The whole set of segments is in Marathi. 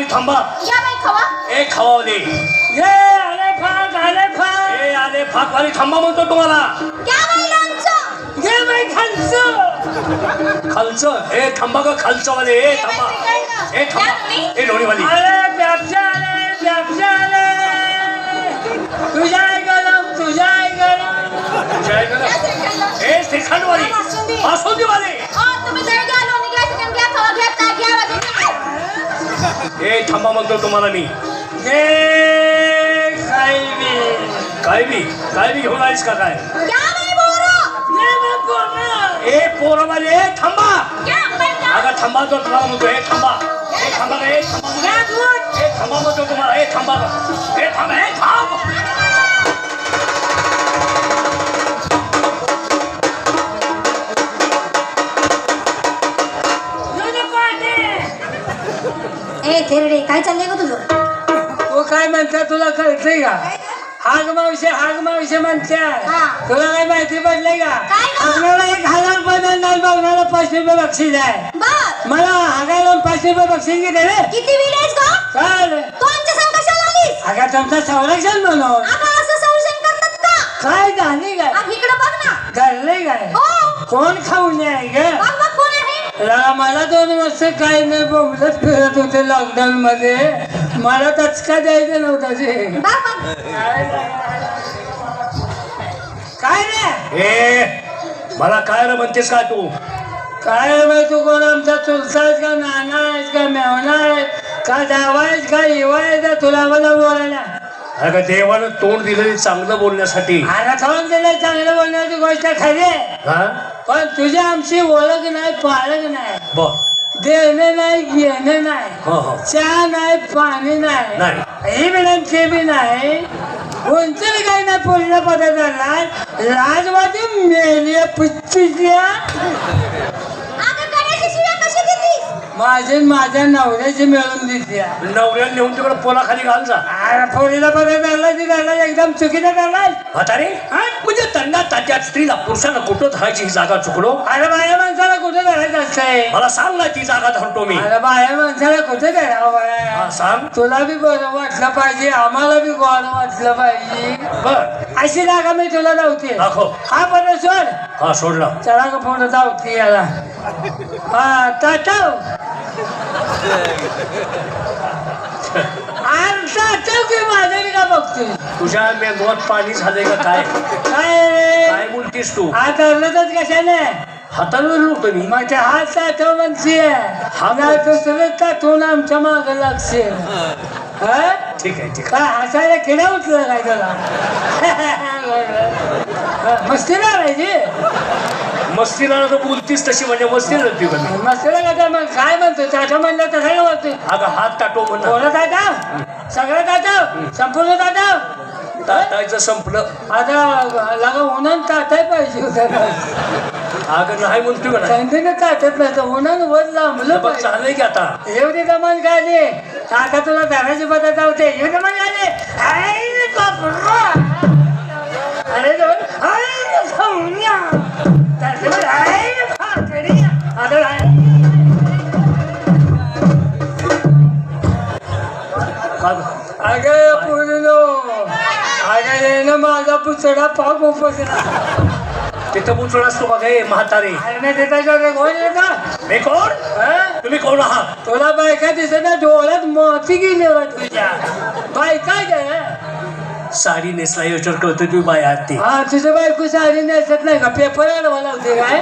फाकवाली थांबा. या बाई खवा. ए खवावले ये आले फाक आले फाक. ए आले फाकवाली थांबा म्हणतो तुम्हाला. या बाई ये बाई खालचं. खालचं? ए थांबा का खालचं वाले. ए थांबा. ए थांबा. ए लोणीवाली. आले व्यवसाय आले व्यवसाय आले तुझ्या गरम. तुझ्या गरम. जय गणेश. ए श्रीखंडवाली. बासुंदीवाले तुम्ही जर घ्या. ए थांबा म्हणतो तुम्हाला मी. काय बी काय बी घेऊन आलीस का काय? ए पोरवाले ए थांबा. अगं थांबा तो तुम्हाला म्हणतो ए थांबा. ए थांबा ए थांबा. ए थांबा म्हणतो तुम्हाला ए थांबा. ए थांबा ए थांब. काय चाललंय ग तुझं? तू काय म्हणता तुला कळतंय का? हाग मावशी हाग मावशी म्हणतात हा. तुला काय माहिती पडलंय का? काय गं? हागण्याला एक हजार रुपये देणार बघण्याला पाचशे रुपये बक्षीस आहे. बर. मला हागायला पाचशे रुपये बक्षीस किती रे? किती विलेज ग? चाल तू आमच्या संग कशाला आलीस? अगं तुमचं संरक्षण म्हणून. आता असं संशय करतात का? काय झाली काय? इकडे बघ ना. घडलंय काय? हो. कोण खाऊन आहे ग? बघ बघ. कोण आहे ला- मला दोन वर्ष काही नाही बोंबलत फिरत होते लॉकडाऊन मध्ये. मला तचका द्यायचं नव्हता ते बघ काय रे? ए मला काय रे म्हणतेस का तू? काय रे बाई तू कोण आमचा चुलता आहेस का नाना आहेस का मेवना आहे का जावा आहेस का इवा आहे का तुला मला बोलायला? अगं देवानं तोंड दिलं चांगलं बोलण्यासाठी. आता थोडं दिलं चांगलं बोलण्याची गोष्ट खरी आहे. हा? पण तुझी आमची ओळख नाही पाळख नाही. बर. देणं नाही घेणं नाही. हो हो. चहा नाही पाणी नाही. नाही. हे मॅडम ते बी नाही. कोणतं काही नाही पोलीला पदर झाला राजवादी मेल्या पुच्चीच्या अगं गण्याची शिव्या कशी माझे माझ्या नवऱ्याची मिळून दिसल्या नवऱ्याला नेऊन तिकडे पोलाखाली घाल जा. अरे पोरीला पदर झाला ती झाला एकदम चुकीचा झाला म्हातारे म्हणजे त्यांना तात्या स्त्रीला पुरुषाला कुठं धरायची ही जागा चुकलो? अरे बाया माणसाला कुठे धरायचं असतंय? मला सांग ना ती जागा धरतो मी. अरे बाया माणसाला कुठे धरावं हा बाया सांग. तुला बी बरं वाटलं पाहिजे आम्हाला बी गोड वाटलं पाहिजे. बर. अशी जागा मी तुला धावते दाखव. हा पदर सोड. हा सोडला चला का फोन धावते याला. हा ताटव की माझ्या का बघतोय? तुझ्या मेंदवात पाणी झालंय का काय? काय? काय बोलतीस तू? हा धरलंच कशाने? हातानं होतो मी. ते हात ताटव म्हणते हा. नाही दुसरं ताटवून आमच्या माग लागશે हा. ठीक आहे ठीक काय हसायला किडा उठलं काय तुला मस्ती ना राहायची? मस्तीला तर बोलतीस तशी म्हणजे मस्ती नव्हती मस्तीला काय मग काय म्हणतो ताटव म्हणलं तसं काय म्हणतो अगं हात टाटो म्हणा. थोडं ताटव सगळं ताटव संपूर्ण ताटव ताटायचं संपलं. आता लगा उन्हान ताटाय पाहिजे अगं नाही नाही थंडीनं ताटत नाही तर उन्हान वर लांबलं बघ पाहिजे. की आता? एवढी जमान गाली. आता तुला धराची पद्धत होते. एवढी जमान गाली. आई बापरा. अरे दोन अगं पुरलो अगं माझा पुतळा पाक उपसला तिथं बुचड असतो बघ हे म्हातारे. अरे कोण येतं मी कोण? हं? तुम्ही कोण आहात? तुला बायका दिसत ना डोळ्यात मोती गेली बा तुझ्या. बायका काय साडी नेसला योजर कळतो तुम्ही बाय आहात ते. हा तुझं बायको साडी नेसत नाही का? पेपर आडवा लावते काय?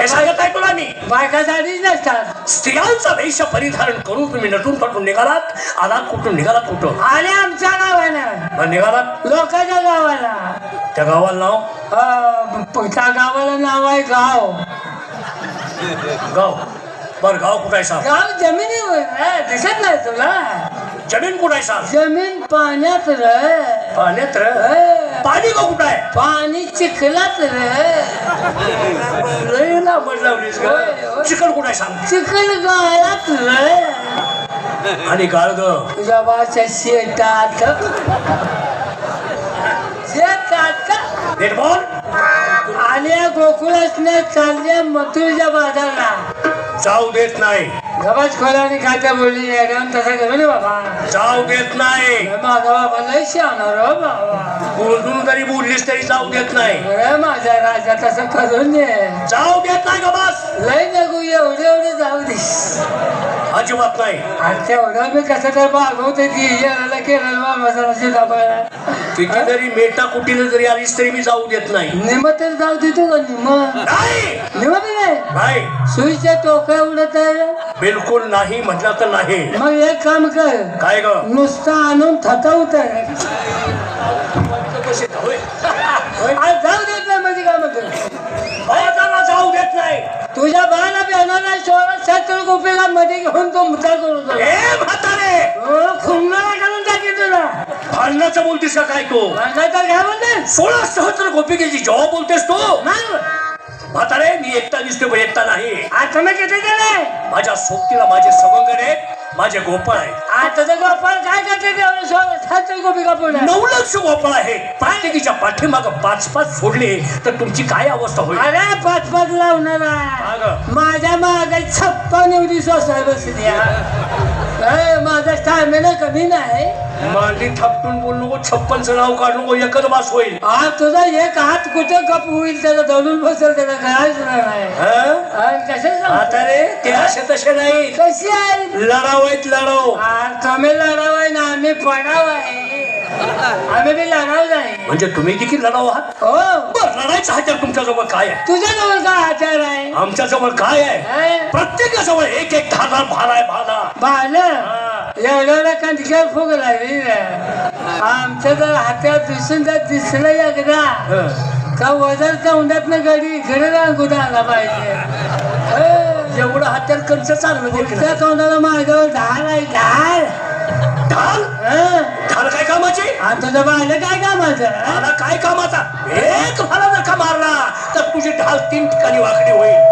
हे सांगत आहे तुला मी. बायका साडीच नसतात. स्त्रियांचा वेश परिधारण करून तुम्ही नटून पटून निघालात. आलात कुठून? निघालात कुठं? आणि आमच्या गावाला. मग निघालात? लोकांच्या गावाला. त्या गावाला नाव? अं, प- त्या गावाला नाव आहे गाव. गाव. बर गाव कुठं आहे गाव जमिनीवर. दिसत नाही तुला. जमीन कुठं आहे सांग जमीन पाण्यात रे पाण्यात र पाणी का कुठं आहे? पाणी चिखलात रे लांबड लावलीस ग होय. चिकन कुठं आहे सांग चिखल गाळात रे आणि गाळ ग. तुझ्या बाच्या शेतात. शेतात. नीट बोल? आल्या चालल्या मथुरच्या बाजारला. जाऊ देत नाही. गबाच खोलाने काय त्या बोलली एकदम तसं करू नये बाबा. जाऊ देत नाही. माझा बाबा लय शहाणार हो बाबा. बोलून जरी बोललीस तरी जाऊ देत नाही. अरे माझा राजा तसं करू नये जाऊ देत नाही का बस? लय नको एवढे एवढे जाऊ दे अजिबात नाही. आणि तेवढं मी कसं तर मागवते ती याला केलं बाबा सीताबाईला किती जरी मेटा कुटीनं जरी आलीस तरी मी जाऊ देत नाही. निम तर जाऊ देतो का निम नाही! निम बी नाही? नाही. सुईच्या टोका उडत आहे बिलकुल नाही म्हटलं तर नाही. मग एक काम कर. काय ग? नुसतं आणून थकवत आहे. आज जाऊ देत नाही म्हणजे काय म्हणतो अहो, त्याला जाऊ देत नाही. तुझ्या बाळाला बेहनाला सोळा सत्तर रुपयाला मध्ये घेऊन तो मुद्दा करू ए म्हातारे! तुला भांडणाचं बोलतेस का काय तू? घ्या म्हणते सोळा सहस्त्र गोपिकेची जेव्हा बोलतेस तू. म्हातारे मी एकटा दिसतो पण एकटा नाही. माझ्या सोबतीला माझे सवंगड आहेत माझे गोपाळ आहेत. आता तर गोपाळ काय करते तेवढं सोळा सत्तर रुपये का पुढे नऊ लक्ष गोपाळ आहेत प्रत्येकीच्या पाठीमाग पाच पाच सोडले तर तुमची काय अवस्था होईल? अरे पाच पाच लावणार हा. माझ्या मागे छप्पन एवढी सोसाय बसली हा. माझा स्टॅमिना कमी नाही. मांडी थापटून बोल नको छप्पनचं नाव काढ नको एकच बास होईल. हा तुझा एक हात कुठे गप होईल? त्याला दडून बसेल त्याला कळायच नाही हं? आणि कसे सांगतो? म्हातारे ते असे तसे नाही. कशी आहे? लढाव आहेत लढाव. तुम्ही लढावाय ना आम्ही पडावाय आम्ही बी लढाव नाही म्हणजे तुम्ही देखील लढाव आहात? हो. बरं लढायचं हत्यार तुमच्याजवळ काय आहे? तुझ्याजवळ काय आचार आहे? आमच्या जवळ काय आहे? हे? प्रत्येकाजवळ एक एक धारदार भाला आहे भाला. बाल हा. एवढ्या कंटिक्या फुग लागली रे. आमच्या जर हात्यात दिसून जर दिसलं एकदा हं. का वजन तोंडातनं गडी इकडे रांगून आला पाहिजे. हे. एवढं हत्यार कंच चाललं देखील. त्या तोंडाला माझ्यावर ढाल आहे ढाल. ढाल? हं. ढाल तुझं बाळ काय कामाचं भाला काय कामाचा एक भाला जर का मारला तर तुझी ढाल तीन ठिकाणी वाकडी होईल.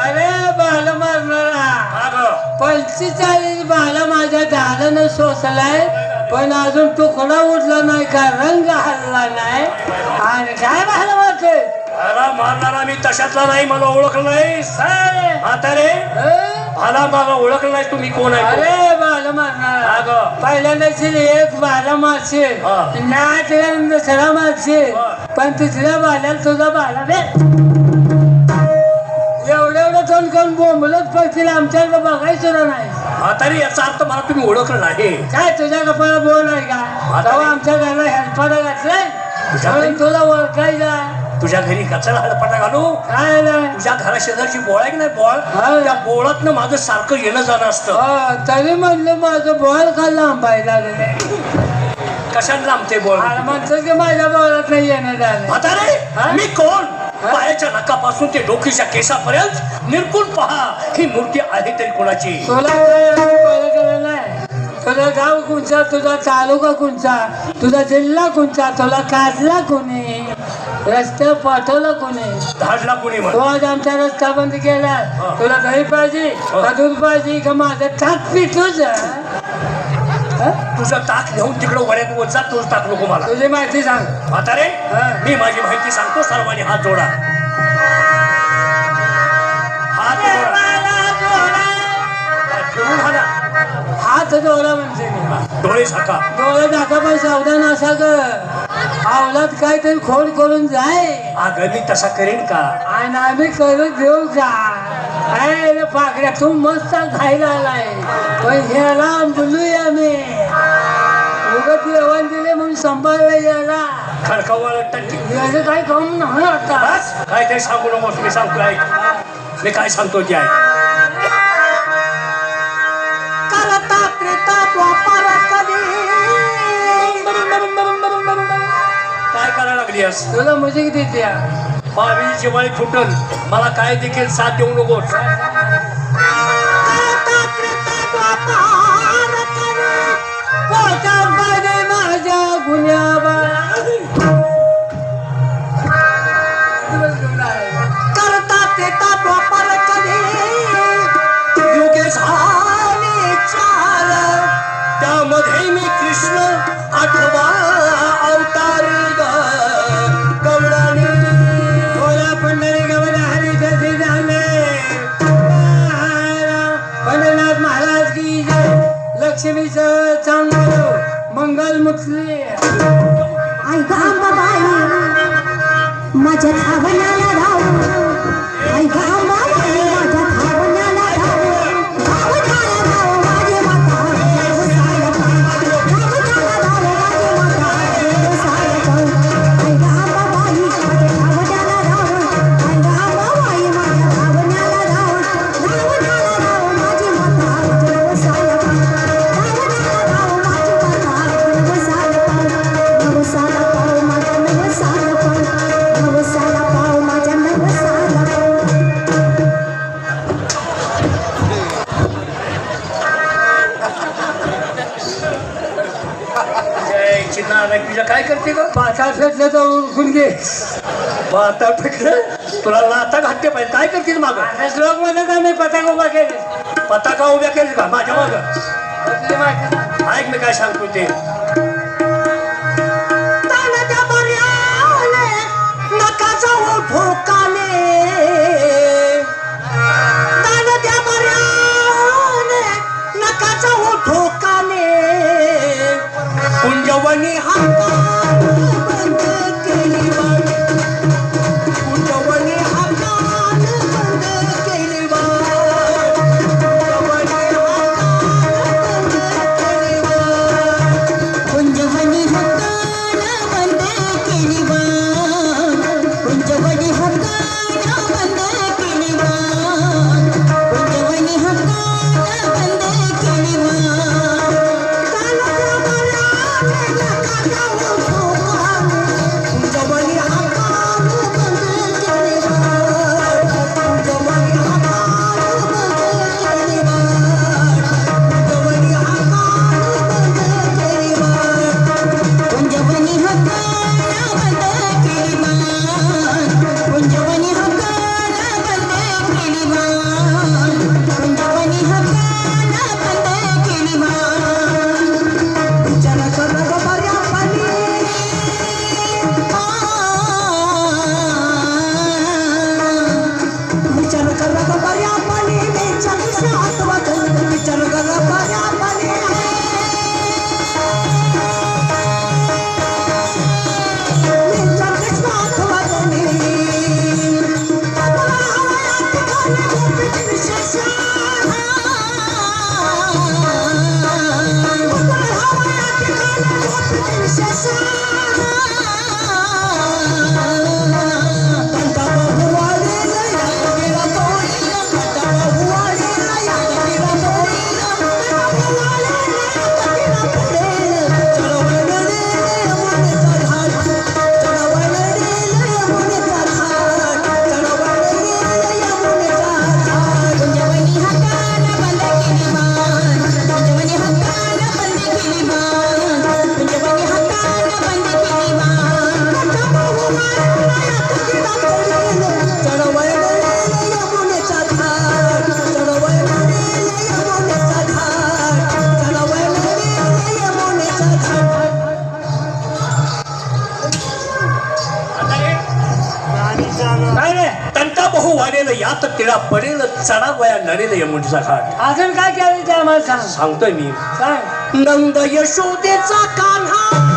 अरे बाल मारणारा. हा ग. पंचेचाळीस बाला माझ्या ढालानं सोसलाय पण अजून तुकडा उठला नाही का रंग हल्ला नाही. आणि काय बाला मारतोय? भाला मारणारा मी तशातला नाही मला ओळखलं नाही. म्हातारे हं? भाला मला ओळखलं नाही तुम्ही कोण आहे? अरे बाल हा. मारणारा ग. पहिल्यांदा शिल एक बाला मारशील. हा. नाच दुसरा मारशील. हा. पण तिसऱ्या बाल्याला तुझा बाला दे एवढं एवढं तोंड करून बोंबलत पडतील आमच्याकडे बघायचं सुद्धा नाही. म्हातारे याचा अर्थ मला तुम्ही ओळखलं नाही. काय तुझ्या कपाळा बोल आहे का? आता तेव्हा आमच्या घरला हेल्पाला घातलंय. म्हणून? तुला ओळखायचा तुझ्या घरी कचरा हडपटा घालू? काय नाही तुझ्या घरा शेजारची बोळ आहे की नाही बोळ? हा. त्या बोळातनं माझं सारखं येणं जाणं असतं. हो, तरी म्हणलं माझं बॉल खाल्ला आंबाय लागले कशाला लांबते बोळ? म्हणतो की माझ्या बॉलात नाही येणं झालं म्हातारे हा? मी कोण? हा? पायाच्या नकापासून ते डोकीच्या केसापर्यंत निर्गुण पहा ही मूर्ती आहे तरी कोणाची? तुला काय बॉल केलं नाही. तुझं गाव कोणचा? तुझा तालुका कोणचा? तुझा जिल्हा कोणचा? तुला काढला कोणी? रस्त्यावर पाठवलं कोणी? धाडला कोणी तो आज आमचा रस्ता बंद केला. तुला दही पाहिजे? दूध पाहिजे? का माझं ताक पितोच तुझं ताक घेऊन तिकडं वड्यात जा तोच ताक नको मला. तुझी माहिती सांग. म्हातारे हा. मी माझी माहिती सांगतो सर्वांनी हात जोडा. हात जोडा. फिरून हात डोळा म्हणते मी. डोळे झाका. डोळे दाखा पण सावधान असा ग आवलात काहीतरी खोड करून जाय. अगं मी तसा करेन का? आणि आम्ही करू देऊ का अरे पाकड्या तू मस्त खायला आलाय. पण ह्याला बोलूया मी उगत जेवण दिले म्हणून सांभाळलं याला खडकावर टक्के याचं काही काम नाही आता. ते सांगू नकोस मी सांगतो ऐक. मी काय सांगतो ते ऐक. लागली आहेस. तुला म्युझिक देते बावीस जिवाळी फुटल. मला काय देखील साथ देऊ नकोस. माझ्या गुन्ह्या पूजा काय करते ग? पाता फेटले तर उरकून घे पाता फेटलं? तुला लाता घातले पाहिजे. काय करते माग? लोक मध्ये का मी पताका उभा केली. पताका उभ्या केली का? माझ्या माग? ऐक मी काय सांगतो ते. money time. टंटा बहु वाढेल यात तिळा पडेल चढा वया नडेल यमुंडीचा घाट. अजून काय केलं त्या आम्हाला सांगतोय मी. काय? नंद यशोदेचा कान्हा.